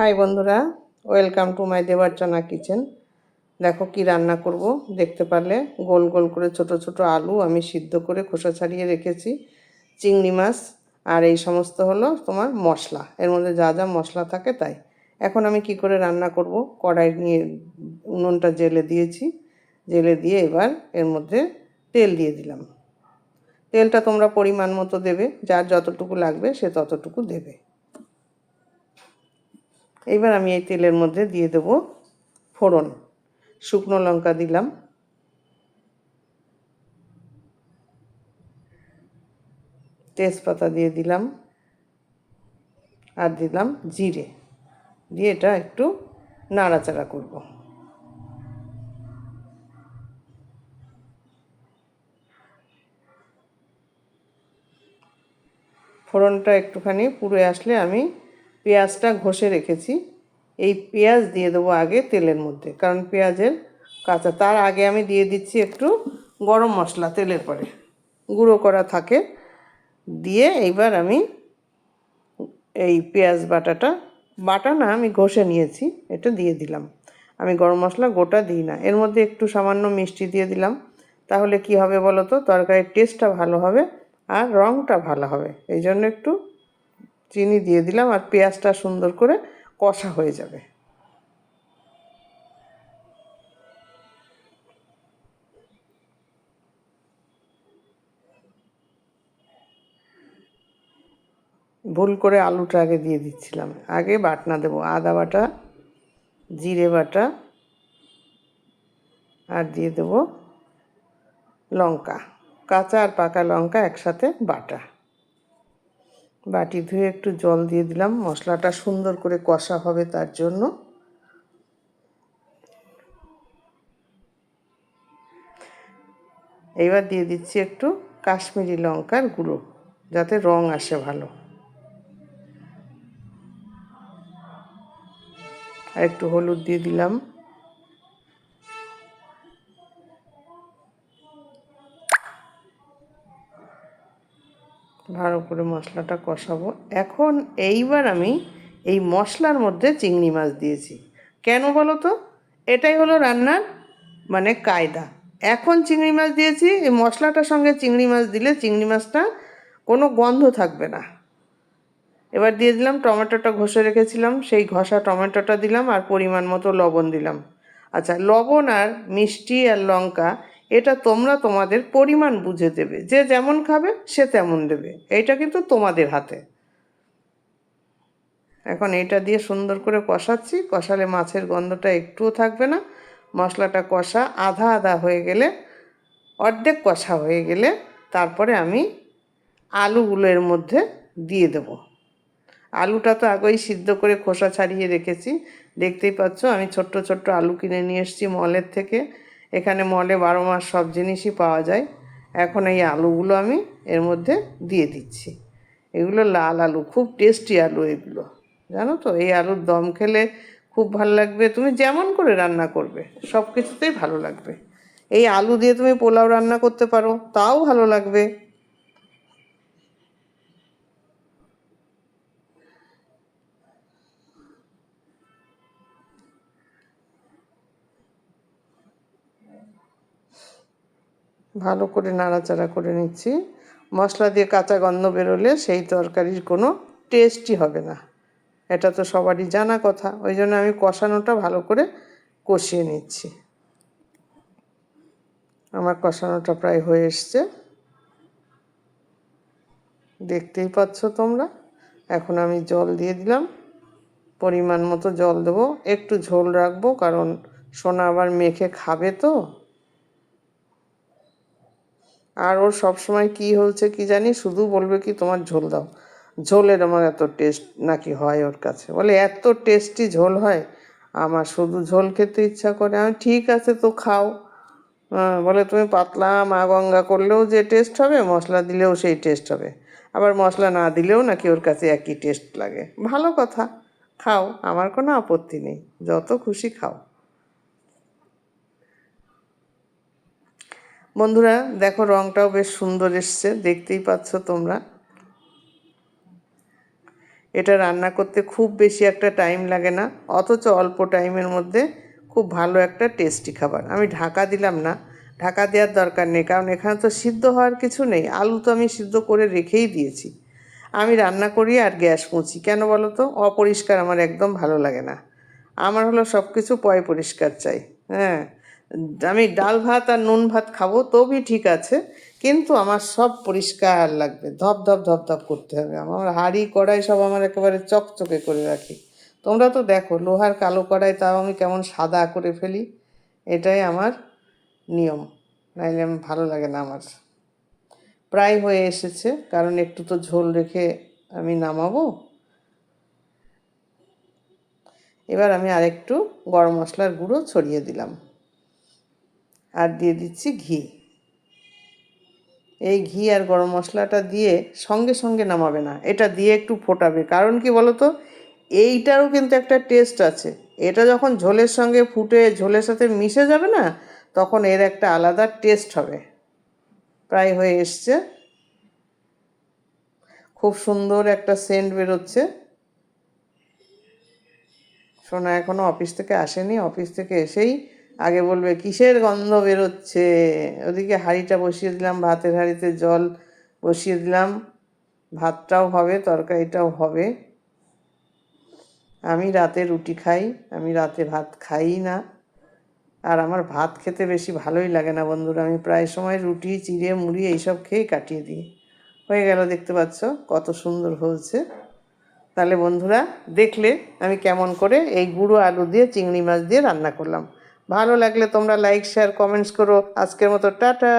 High বন্ধুরা, welcome to my Debarchana kitchen. দেখো কি রান্না করব, দেখতে পারলে গোল গোল করে ছোট ছোট আলু আমি সিদ্ধ করে খোসা ছাড়িয়ে রেখেছি, চিংড়ি মাছ আর এই সমস্ত হলো তোমার মশলা, এর মধ্যে যা যা মশলা থাকে তাই। এখন আমি কি করে রান্না করব, কড়াই নিয়ে উনুনটা জেলে দিয়েছি, জেলে দিয়ে এবার এর মধ্যে তেল দিয়ে দিলাম। তেলটা তোমরা পরিমাণ মতো দেবে, যার যতটুকু লাগবে সে ততটুকু দেবে। এইবার আমি এই তেলের মধ্যে দিয়ে দেব ফোড়ন। শুকনো লঙ্কা দিলাম। তেজপাতা দিয়ে দিলাম। আর দিলাম জিরে। দিয়ে এটা একটু নাড়াচাড়া করব। ফোড়নটা একটুখানি পুড়ে আসলে আমি পেঁয়াজটা ঘষে রেখেছি। এই পেঁয়াজ দিয়ে দেবো আগে তেলের মধ্যে, কারণ পেঁয়াজের কাঁচা। তার আগে আমি দিয়ে দিচ্ছি একটু গরম মশলা তেলের পরে। গুঁড়ো করা থাকে। দিয়ে এইবার আমি এই পেঁয়াজ বাটাটা, বাটা না, আমি ঘষে নিয়েছি, এটা দিয়ে দিলাম। আমি গরম মশলা গোটা দিই না, এর মধ্যে একটু সামান্য মিষ্টি দিয়ে দিলাম। তাহলে কি হবে বলো তো? তরকারির টেস্টটা ভালো হবে আর রঙটা ভালো হবে, এই জন্য একটু চিনি দিয়ে দিলাম আর পেঁয়াজটা সুন্দর করে কষা হয়ে যাবে। ভুল করে আলুটা আগে দিয়ে দিচ্ছিলাম। আগে বাটনা দেবো, আদা বাটা, জিরে বাটা আর দিয়ে দেবো লঙ্কা, কাঁচা আর পাকা লঙ্কা একসাথে বাটা। বাটি ধুয়ে একটু জল দিয়ে দিলাম। মশলাটা সুন্দর করে কষা হবে তার জন্য। এইবার দিয়ে দিচ্ছি একটু কাশ্মীরি লঙ্কার গুঁড়ো, যাতে রং আসে ভালো। আর একটু হলুদ দিয়ে দিলাম। করে মশলাটা কষাবো। এখন এইবার আমি এই মশলার মধ্যে চিংড়ি মাছ দিয়েছি। কেন বলো তো? এটাই হলো রান্নার মানে কায়দা। এখন চিংড়ি মাছ দিয়েছি, এই মশলাটার সঙ্গে চিংড়ি মাছ দিলে চিংড়ি মাছটা কোনো গন্ধ থাকবে না। এবার দিয়ে দিলাম, টমেটোটা ঘষে রেখেছিলাম, সেই ঘষা টমেটোটা দিলাম আর পরিমাণ মতো লবণ দিলাম। আচ্ছা লবণ আর মিষ্টি আর লঙ্কা এটা তোমরা তোমাদের পরিমাণ বুঝে দেবে। যে যেমন খাবে, সে তেমন দেবে। এইটা কিন্তু তোমাদের হাতে। এখন এটা দিয়ে সুন্দর করে কষাচ্ছি। কষালে মাছের গন্ধটা একটুও থাকবে না। মশলাটা কষা আধা আধা হয়ে গেলে, অর্ধেক কষা হয়ে গেলে তারপরে আমি আলুগুলো এর মধ্যে দিয়ে দেবো। আলুটা তো আগেই সিদ্ধ করে খোসা ছাড়িয়ে রেখেছি। দেখতেই পাচ্ছ, আমি ছোট্ট ছোট্ট আলু কিনে নিয়ে এসেছি মলের থেকে। এখানে মলে বারো মাস সব জিনিসই পাওয়া যায়। এখন এই আলুগুলো আমি এর মধ্যে দিয়ে দিচ্ছি। এগুলো লাল আলু, খুব টেস্টি আলু এগুলো। জানো তো, এই আলুর দম খেলে খুব ভালো লাগবে। তুমি যেমন করে রান্না করবে সব কিছুতেই ভালো লাগবে। এই আলু দিয়ে তুমি পোলাও রান্না করতে পারো, তাও ভালো লাগবে। ভালো করে নাড়াচাড়া করে নিচ্ছি। মশলা দিয়ে কাঁচা গন্ধ বেরোলে সেই তরকারির কোনো টেস্টই হবে না। এটা তো সবারই জানা কথা। ওই জন্য আমি কষানোটা ভালো করে কষিয়ে নিচ্ছি। আমার কষানোটা প্রায় হয়ে এসছে। দেখতেই পাচ্ছ তোমরা? এখন আমি জল দিয়ে দিলাম। পরিমাণ মতো জল দেবো। একটু ঝোল রাখব, কারণ সোনা আবার মেখে খাবে তো। আর ওর সবসময় কি হচ্ছে কি জানি, শুধু বলবে কি, তোমার ঝোল দাও। ঝোলের আমার এত টেস্ট নাকি হয় ওর কাছে? বলে, এত টেস্টি ঝোল হয়, আমার শুধু ঝোল খেতে ইচ্ছা করে। আমি, ঠিক আছে, তো খাও। বলে, তুমি পাতলা মা গঙ্গা করলেও যে টেস্ট হবে, মশলা দিলেও সেই টেস্ট হবে। আবার মশলা না দিলেও নাকি ওর কাছে একই টেস্ট লাগে। ভালো কথা, খাও, আমার কোনো আপত্তি নেই, যত খুশি খাও। বন্ধুরা, দেখো রংটাও বেশ সুন্দর এসছে, দেখতেই পাচ্ছ তোমরা। এটা রান্না করতে খুব বেশি একটা টাইম লাগে না, অথচ অল্প টাইমের মধ্যে খুব ভালো একটা টেস্টি খাবার। আমি ঢাকা দিলাম না, ঢাকা দেওয়ার দরকার নেই, কারণ এখানে তো সিদ্ধ হওয়ার কিছু নেই, আলু তো আমি সিদ্ধ করে রেখেই দিয়েছি। আমি রান্না করি আর গ্যাস মুছি, কেন বলো তো? অপরিষ্কার আমার একদম ভালো লাগে না। আমার হলো সব কিছু পয় পরিষ্কার চাই হ্যাঁ। আমি ডাল ভাত আর নুন ভাত খাব তবে ঠিক আছে, কিন্তু আমার সব পরিষ্কার লাগবে, ধপ ধপ ধপ ধপ করতে হবে। আমার হাঁড়ি কড়াই সব আমার একেবারে চকচকে করে রাখি। তোমরা তো দেখো, লোহার কালো কড়াই তাও আমি কেমন সাদা করে ফেলি, এটাই আমার নিয়ম, নাইলে ভালো লাগে না আমার। প্রায় হয়ে এসেছে, কারণ একটু তো ঝোল রেখে আমি নামাবো। এবার আমি আরেকটু গরম মশলার গুঁড়ো ছড়িয়ে দিলাম। আর দিয়ে দিচ্ছি ঘি। এই ঘি আর গরম মশলাটা দিয়ে সঙ্গে সঙ্গে নামাবে না, এটা দিয়ে একটু ফোটাবে। কারণ কি বলো তো এইটারও কিন্তু একটা টেস্ট আছে। এটা যখন ঝোলের সঙ্গে ফুটে ঝোলের সাথে মিশে যাবে না, তখন এর একটা আলাদা টেস্ট হবে। প্রায় হয়ে এসছে। খুব সুন্দর একটা সেন্ট বেরোচ্ছে। সোনা এখনও অফিস থেকে আসেনি, অফিস থেকে এসেই আগে বলবে, কিসের গন্ধ বেরোচ্ছে? ওদিকে হাঁড়িটা বসিয়ে দিলাম, ভাতের হাঁড়িতে জল বসিয়ে দিলাম। ভাতটাও হবে, তরকারিটাও হবে। আমি রাতে রুটি খাই, আমি রাতে ভাত খাই না। আর আমার ভাত খেতে বেশি ভালোই লাগে না বন্ধুরা, আমি প্রায় সময় রুটি, চিড়ে, মুড়ি এইসব খেয়েই কাটিয়ে দিই। হয়ে গেল, দেখতে পাচ্ছ কত সুন্দর হয়েছে। তাহলে বন্ধুরা, দেখলে আমি কেমন করে এই গুঁড়ো আলু দিয়ে, চিংড়ি মাছ দিয়ে রান্না করলাম। ভালো লাগলে তোমরা লাইক শেয়ার কমেন্টস করো। আজকের মতো টাটা।